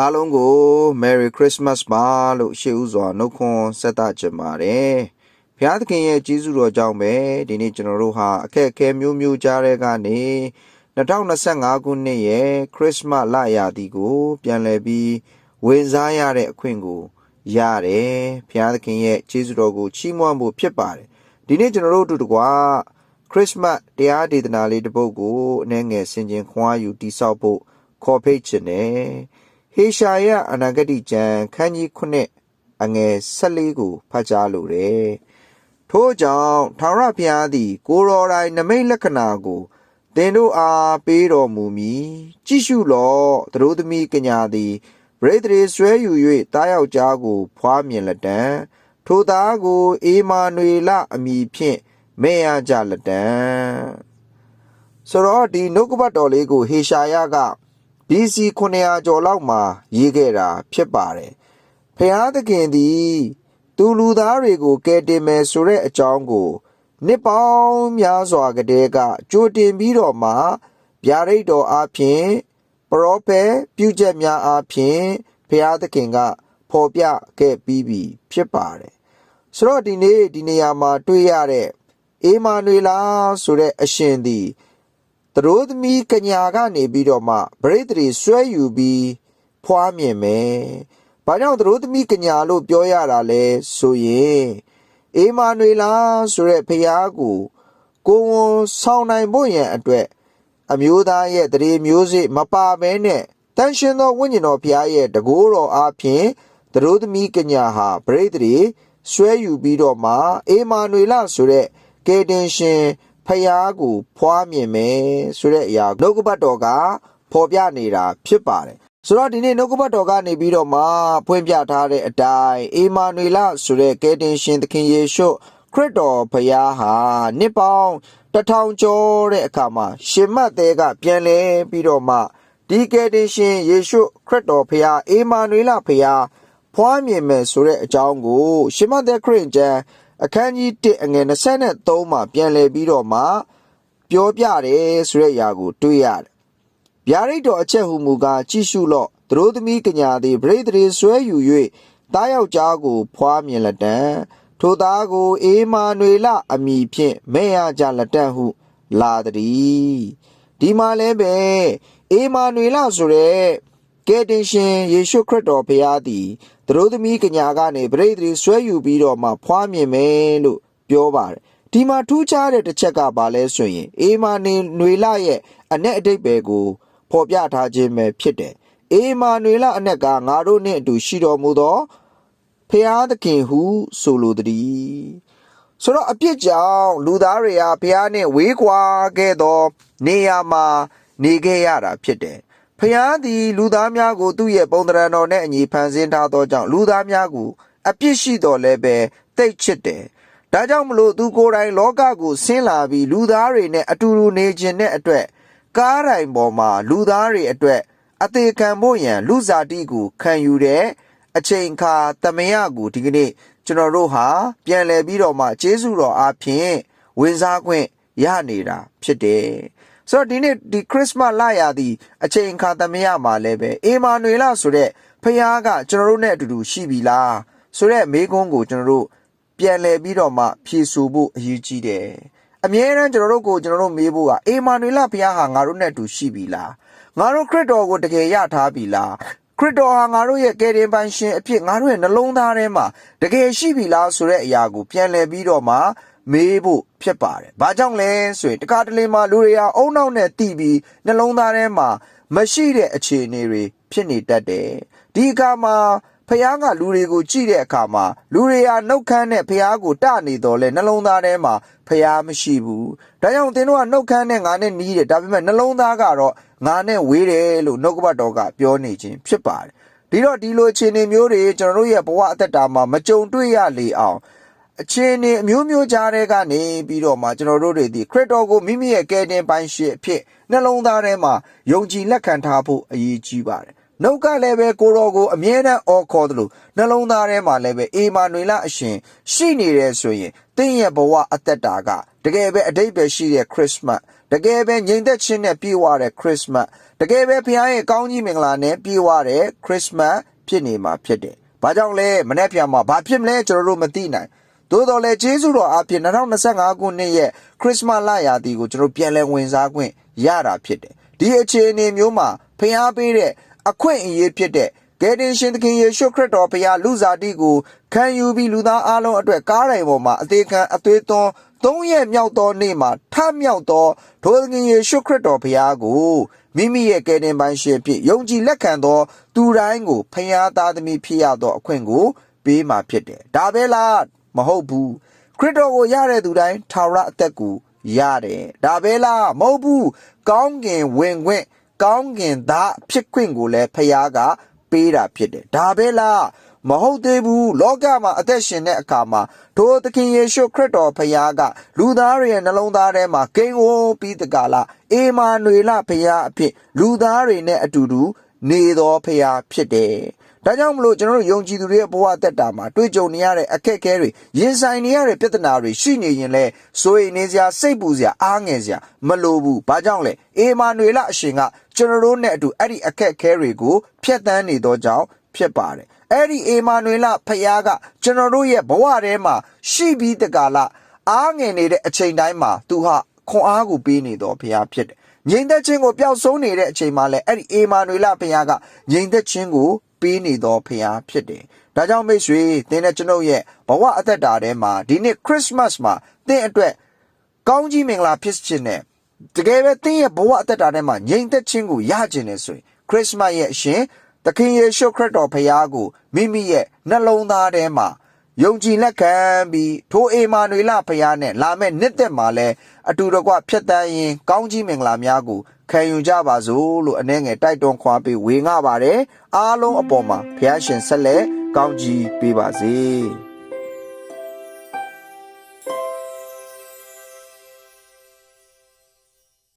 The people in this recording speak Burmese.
အားလုံးကို Merry Christmas ပါလို့ရှေ့ဦးစွာနှုတ်ခွန်းဆက်သချင်ပါတယ်။ဘုရားသခင်ရဲ့ကြီးစုတော်ကြောင့်ပဲဒီနေ့ကျွန်တော်တို့ဟာအခက်အခဲမျိုးမျိုးကြားတဲ့ကနေ2025ခုနှစ်ရဲ့ခရစ်မတ်လရာသီကို ပြန်လည်ပြီးဝင်စားရတဲ့အခွင့်ကိုရတယ်။ဘုရားသခင်ရဲ့ကြီးစုတော်ကိုချီးမွမ်းဖို့ဖြစ်ပါတယ်။ဒီနေ့ကျွန်တော်တို့အတူတကွာခရစ်မတ်တရားဒေသနာလေးတစ်ပုဒ်ကိုအနည်းငယ်ဆင်ခြင်ခွာယူတိဆောက်ဖို့ခေါ်ဖိတ်ခြင်းနဲ့ ဟေရှာယအနာဂတိကျမ်းခန်းကြီး9အငယ်14ကိုဖတ်ကြားလိုတယ်။ထို့ကြောင့်ထာဝရဘုရားသည် ကိုရော်တိုင်းနမိတ်လက္ခဏာကိုသင်တို့အားပေးတော်မူမည်ကြည့်ရှုလော့သတို့သမီးကညာသည်ပရိသေဆွဲယူ၍တားယောက်ျားကိုဖွားမြင်လက်တံထိုသားကိုအေမာနွေလအမိဖြင့်မဲ့ရကြလက်တံဆိုတော့ဒီနှုတ်ကပတ်တော်လေးကိုဟေရှာယက BC 900ကျော်လောက်မှာရေးခဲ့တာဖြစ်ပါတယ်ဖျားသခင်သည် သူလူသားတွေကိုကယ်တင်မယ်ဆိုတဲ့အကြောင်းကိုနှစ်ပေါင်းများစွာကတည်းကကြိုတင်ပြီးတော့မှဗျာဒိတ်တော်အားဖြင့်ပရောဖက်ပြုချက်များအားဖြင့်ဖျားသခင်ကဖော်ပြခဲ့ပြီးပြီဖြစ်ပါတယ်ဆိုတော့ဒီနေ့ဒီနေရာမှာတွေ့ရတဲ့အေမာနွေလာဆိုတဲ့အရှင်သည် သူတို့သမီးကညာကနေပြီးတော့မှဗရိတ်တရီဆွဲယူပြီးဖွားမြင်မယ်။ဘာကြောင့်သူတို့သမီးကညာလို့ပြောရတာလဲဆိုရင်အေမာနွေလာဆိုတဲ့ဖျားကိုကိုဝန်ဆောင်နိုင်ဖို့ရန်အတွက်အမျိုးသားရဲ့တရေမျိုးစေ့မပါဘဲနဲ့တန်ရှင်သောဝိညာဉ်တော်ဖျားရဲ့တကိုးတော်အားဖြင့်သူတို့သမီးကညာဟာဗရိတ်တရီဆွဲယူပြီးတော့မှအေမာနွေလာဆိုတဲ့ကေတင်ရှင် ဖျားကိုဖွားမြင်မယ်ဆိုတဲ့အရာနှုတ်ကပတ်တော်ကဖော်ပြနေတာဖြစ်ပါတယ်ဆိုတော့ဒီနေ့နှုတ်ကပတ်တော်ကနေပြီးတော့မှဖွင့်ပြထားတဲ့အတိုင်းအေမာနွေလဆိုတဲ့ကယ်တင်ရှင်သခင်ယေရှုခရစ်တော်ဖျားဟာနှစ်ပေါင်းတစ်ထောင်ကျော်တဲ့အခါမှာရှင်မတ်သေးကပြန်လဲပြီးတော့မှဒီကယ်တင်ရှင်ယေရှုခရစ်တော်ဖျားအေမာနွေလဖျားဖွားမြင်မယ်ဆိုတဲ့အကြောင်းကိုရှင်မတ်သက်ခရစ်ကျမ်း အခန်းကြီး1အငယ်23မှာပြန်လည်ပြီးတော့မှပြောပြတယ်ဆိုတဲ့အရာကိုတွေ့ရတယ်။ဗျာဒိတ်တော်အချက်ဟူမူကားကြည့်ရှုလော့သူတို့သမီးကညာသည်ဗရိတ်တရေဆွဲယူ၍တားယောက်ျားကိုဖွားမြင်လက်တံထိုသားကိုအေမာနွေလအမိဖြင့်မဲ့ရကြလက်တံဟု လာသည်ဒီမှာလည်းပဲအေမာနွေလဆိုတဲ့ ကယ်တင်ရှင်ယေရှုခရစ်တော်ဖခင်သည်သူတို့သမီးကညာကနေပရိသေဆွဲယူပြီးတော့မှဖွားမြင်မယ်လို့ပြောပါတယ်ဒီမှာထူးခြားတဲ့တစ်ချက်ကဘာလဲဆိုရင်အေမာနေနွေလရဲ့အ내အတိတ်ပဲကိုဖော်ပြထားခြင်းပဲဖြစ်တယ်အေမာနွေလအ내ကငါတို့နဲ့အတူရှိတော်မူသောဖျားသခင်ဟုဆိုလိုသည်ဆိုတော့အပြစ်ကြောင့်လူသားတွေကဖျားနဲ့ဝေးကွာခဲ့သော နေရာမှာနေခဲ့ရတာဖြစ်တယ် ဖျားသည်လူသားများကိုသူ့ရဲ့ပုံသဏ္ဍာန်တော်နဲ့အညီဖန်ဆင်းထားသောကြောင့်လူသားများကိုအပြစ်ရှိတော်လဲပဲတိတ်ချစ်တယ်။ဒါကြောင့်မလို့သူကိုယ်တိုင်လောကကိုဆင်းလာပြီးလူသားတွေနဲ့အတူတူနေခြင်းတဲ့အတွက်ကားတိုင်ပေါ်မှာလူသားတွေအတွက်အသေးခံဖို့ရန်လူစားတိကိုခံယူတဲ့အချိန်ခါတမယကိုဒီကနေ့ကျွန်တော်တို့ဟာပြန်လည်ပြီးတော့မှကျေးဇူးတော်အားဖြင့်ဝင်စားခွင့်ရနေတာဖြစ်တယ်။ ဆိုတော့ဒီနေ့ဒီခရစ်စမတ်လရာသီအချိန်အခါသမယမှာလည်းပဲအေမာနွေလဆိုတဲ့ဖခင်ကကျွန်တော်တို့နဲ့အတူတူရှိပြီလားဆိုတဲ့မေးခွန်းကိုကျွန်တော်တို့ပြန်လည်ပြီးတော့မှဖြေဆိုဖို့အရေးကြီးတယ်အမြဲတမ်းကျွန်တော်တို့ကိုကျွန်တော်တို့မေးဖို့ကအေမာနွေလဖခင်ဟာငါတို့နဲ့အတူရှိပြီလားငါတို့ခရစ်တော်ကိုတကယ်ရထားပြီလားခရစ်တော်ဟာငါတို့ရဲ့ကယ်တင်ပိုင်ရှင်အဖြစ်ငါတို့ရဲ့နှလုံးသားထဲမှာတကယ်ရှိပြီလားဆိုတဲ့အရာကိုပြန်လည်ပြီးတော့မှ မေးဖို့ဖြစ်ပါတယ်။ဘာကြောင့်လဲဆိုရင်တခါတလေမှာလူတွေဟာအုံနောက်နဲ့တီးပြီးနှလုံးသားထဲမှာမရှိတဲ့အခြေအနေတွေဖြစ်နေတတ်တယ်။ဒီအခါမှာဖះကလူတွေကိုကြည့်တဲ့အခါမှာလူတွေဟာနှုတ်ခမ်းနဲ့ဖះကိုတနေတော်လဲနှလုံးသားထဲမှာဖះမရှိဘူး။ဒါကြောင့်သင်တို့ကနှုတ်ခမ်းနဲ့ငါနဲ့နီးတယ်ဒါပေမဲ့နှလုံးသားကတော့ငါနဲ့ဝေးတယ်လို့နှုတ်ကပတ်တော်ကပြောနေခြင်းဖြစ်ပါတယ်။ဒီတော့ဒီလိုအခြေအနေမျိုးတွေကျွန်တော်တို့ရဲ့ဘဝအသက်တာမှာမကြုံတွေ့ရလေအောင် အခြေအနေအမျိုးမျိုးကြားတဲ့ကနေပြီးတော့မှကျွန်တော်တို့တွေဒီခရစ်တော်ကိုမိမိရဲ့ကယ်တင်ပိုင်ရှင်အဖြစ်နှလုံးသားထဲမှာယုံကြည်လက်ခံထားဖို့အရေးကြီးပါတယ်။နှုတ်ကလည်းပဲကိုတော်ကိုအမြဲတမ်းအော်ခေါ်သလိုနှလုံးသားထဲမှာလည်းပဲအေမာနွေလအရှင်ရှိနေတယ်ဆိုရင်သင်ရဲ့ဘဝအသက်တာကတကယ်ပဲအတိတ်ပဲရှိတဲ့ခရစ်စမတ်တကယ်ပဲငြိမ်သက်ခြင်းနဲ့ပြည့်ဝတဲ့ခရစ်စမတ်တကယ်ပဲဖခင်ရဲ့ကောင်းကြီးမင်္ဂလာနဲ့ပြည့်ဝတဲ့ခရစ်စမတ်ဖြစ်နေမှာဖြစ်တယ်။ဘာကြောင့်လဲမနေ့ပြန်မှာဘာဖြစ်မလဲကျွန်တော်တို့မသိနိုင်။ သို့တော်လည်းဂျေဇုတော်အဖြစ်2025ခုနှစ်ရဲ့ခရစ်စမတ်လရာသီကိုကျွန်တော်ပြန်လည်ဝင်စားခွင့်ရတာဖြစ်တယ်။ဒီအခြေအနေမျိုးမှာဖခင်ပေးတဲ့အခွင့်အရေးဖြစ်တဲ့ကယ်တင်ရှင်သခင်ယေရှုခရစ်တော်ဖခင်လူစားတိကိုခံယူပြီးလူသားအလုံးအတွက်ကားတိုင်ပေါ်မှာအသေးခံအသွေးသွန်းသုံးရက်မြောက်သောနေ့မှာထမြောက်သောထိုသခင်ယေရှုခရစ်တော်ဖခင်ကိုမိမိရဲ့ကယ်တင်ပိုင်ရှင်ဖြစ်ယုံကြည်လက်ခံသောသူတိုင်းကိုဖခင်သားသမီးဖြစ်ရသောအခွင့်ကိုပေးမှာဖြစ်တယ်။ဒါပဲလား မဟုတ်ဘူးခရစ်တော်ကိုရတဲ့သူတိုင်းထာဝရအသက်ကိုရတယ်။ဒါပဲလားမဟုတ်ဘူးကောင်းကင်ဝင်ခွင့်ကောင်းကင်သားဖြစ်ခွင့်ကိုလည်းဖခင်ကပေးတာဖြစ်တယ်ဒါပဲလားမဟုတ်သေးဘူးလောကမှာအသက်ရှင်တဲ့အခါမှာထိုသခင်ယေရှုခရစ်တော်ဖခင်ကလူသားတွေရဲ့နှလုံးသားထဲမှာကိန်းဝန်းပြီးတကလားအေမာနွေလဖခင်အဖြစ်လူသားတွေနဲ့အတူတူနေတော်ဖခင်ဖြစ်တယ် ဒါကြောင့်မလို့ကျွန်တော်တို့ယုံကြည်သူတွေရဲ့ဘဝတက်တာမှာတွေ့ကြုံနေရတဲ့အခက်အခဲတွေရင်ဆိုင်နေရတဲ့ပြဿနာတွေရှိနေရင်လဲစိုးရိမ်နေစရာစိတ်ပူစရာအားငယ်စရာမလိုဘူး။ဘာကြောင့်လဲ။အေမာနွေလအရှင်ကကျွန်တော်တို့နဲ့အတူအဲ့ဒီအခက်အခဲတွေကိုဖျက်ဆီးနေသောကြောင့်ဖြစ်ပါတယ်။အဲ့ဒီအေမာနွေလဖခင်ကကျွန်တော်တို့ရဲ့ဘဝထဲမှာရှိပြီးတကလားအားငယ်နေတဲ့အချိန်တိုင်းမှာသူဟာခွန်အားကိုပေးနေတော်ဖခင်ဖြစ်တယ်။ငြိမ်သက်ခြင်းကိုပျောက်ဆုံးနေတဲ့အချိန်မှာလဲအဲ့ဒီအေမာနွေလဖခင်ကငြိမ်သက်ခြင်းကို ပေးနေတော်ဖခင်ဖြစ်တယ်။ဒါကြောင့်မိတ်ဆွေသင်နဲ့ကျွန်ုပ်ရဲ့ဘဝအသက်တာထဲမှာဒီနေ့ခရစ်စမတ်မှာသင်အတွက်ကောင်းကြီးမင်္ဂလာဖြစ်ခြင်းနဲ့တကယ်ပဲသင်ရဲ့ဘဝအသက်တာထဲမှာငြိမ်သက်ခြင်းကိုရခြင်းနဲ့ဆိုရင်ခရစ်စမတ်ရဲ့အရှင်သခင်ယေရှုခရစ်တော်ဖခင်ကိုမိမိရဲ့နှလုံးသားထဲမှာယုံကြည်လက်ခံပြီးထိုအေမာနွေလဖခင်နဲ့လာမဲ့နှစ်သက်မှာလဲအတူတကွဖြတ်တန်းရင်ကောင်းကြီးမင်္ဂလာများကို ခံယူကြပါစို့လို့အနေငယ်တိုက်တွန်းခွာပေးဝေငှပါတယ်အားလုံးအပေါ်မှာဖခင်ရှင်ဆက်လက်ကောင်းကြီးပေးပါစေ။